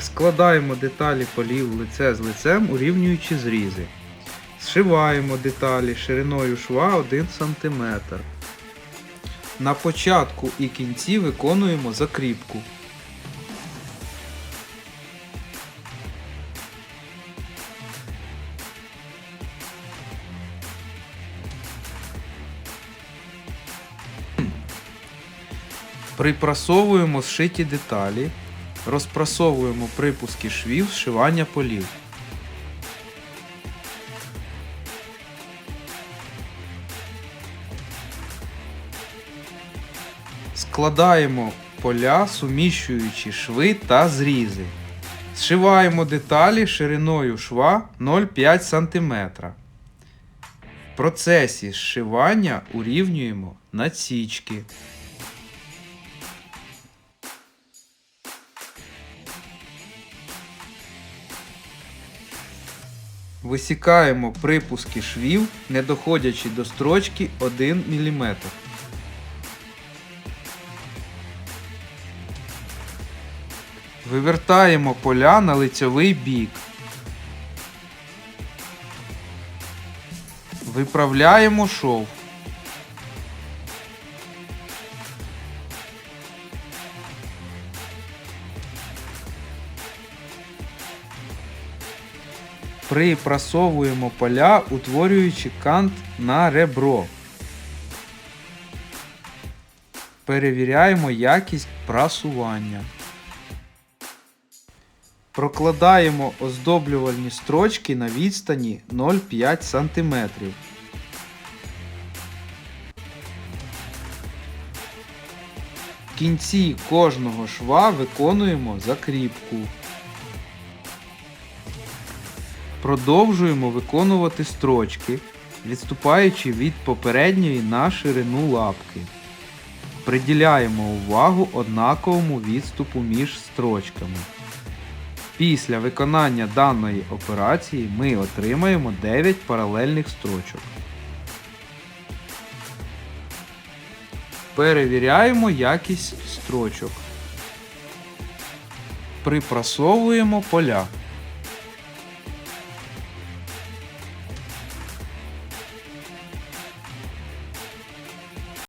Складаємо деталі полів лице з лицем, урівнюючи зрізи. Зшиваємо деталі шириною шва 1 см. На початку і кінці виконуємо закріпку. Припрасовуємо зшиті деталі, розпрасовуємо припуски швів зшивання полів. Складаємо поля, суміщуючи шви та зрізи. Зшиваємо деталі шириною шва 0,5 см. В процесі зшивання урівнюємо надсічки. Висікаємо припуски швів, не доходячи до строчки 1 мм. Вивертаємо поля на лицьовий бік. Виправляємо шов. Припрасовуємо поля, утворюючи кант на ребро. Перевіряємо якість прасування. Прокладаємо оздоблювальні строчки на відстані 0,5 см. В кінці кожного шва виконуємо закріпку. Продовжуємо виконувати строчки, відступаючи від попередньої на ширину лапки. Приділяємо увагу однаковому відступу між строчками. Після виконання даної операції ми отримаємо 9 паралельних строчок. Перевіряємо якість строчок. Припрасовуємо поля.